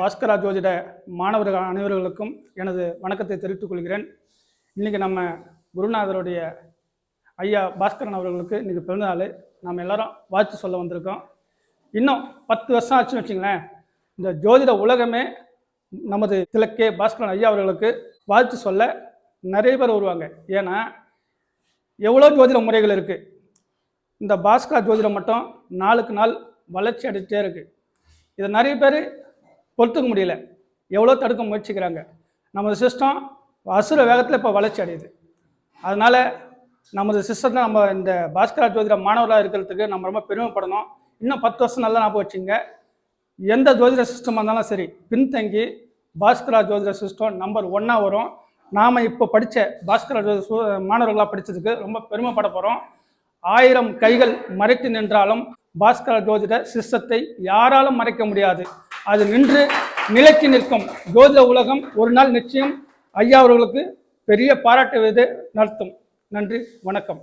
பாஸ்கரா ஜோதிட மாணவர்கள் அனைவர்களுக்கும் எனது வணக்கத்தை தெரிவித்துக் கொள்கிறேன். இன்றைக்கி நம்ம குருநாதருடைய ஐயா பாஸ்கரன் அவர்களுக்கு இன்றைக்கி பிறந்தநாள். நம்ம எல்லாரும் வாழ்த்து சொல்ல வந்திருக்கோம். இன்னும் பத்து வருஷம் ஆச்சுன்னு வச்சுங்களேன். இந்த ஜோதிட உலகமே நமது திலக்கே பாஸ்கரன் ஐயா அவர்களுக்கு வாழ்த்து சொல்ல நிறைய பேர் வருவாங்க. ஏன்னா எவ்வளோ ஜோதிட முறைகள் இருக்குது இந்த பாஸ்கரா ஜோதிடம் மட்டும் நாளுக்கு நாள் வளர்ச்சி அடைஞ்சிட்டே இருக்குது இதை நிறைய பேர் பொறுத்துக்க முடியல. எவ்வளோ தடுக்க முயற்சிக்கிறாங்க. நமது சிஸ்டம் அசுர வேகத்தில் இப்போ வளர்ச்சி அடையுது. அதனால் நமது சிஸ்டத்தை நம்ம இந்த பாஸ்கரா ஜோதிட மாணவராக இருக்கிறதுக்கு நம்ம ரொம்ப பெருமைப்படணும். இன்னும் பத்து வருஷம் நல்லா ஞாபகம் வச்சுங்க எந்த ஜோதிட சிஸ்டமாக இருந்தாலும் சரி பின்தங்கி பாஸ்கரா ஜோதிட சிஸ்டம் நம்பர் ஒன்னாக வரும். நாம் இப்போ படித்த பாஸ்கரா ஜோதிட மாணவர்களாக படித்ததுக்கு ரொம்ப பெருமைப்பட போகிறோம் ஆயிரம் கைகள் மறைத்து நின்றாலும் பாஸ்கர ஜோதிட சிஸ்டத்தை யாராலும் மறைக்க முடியாது. அது நின்று நிலைத்து நிற்கும். ஜோதிட உலகம் ஒரு நாள் நிச்சயம் ஐயா அவர்களுக்கு பெரிய பாராட்டு விதை நடத்தும். நன்றி வணக்கம்.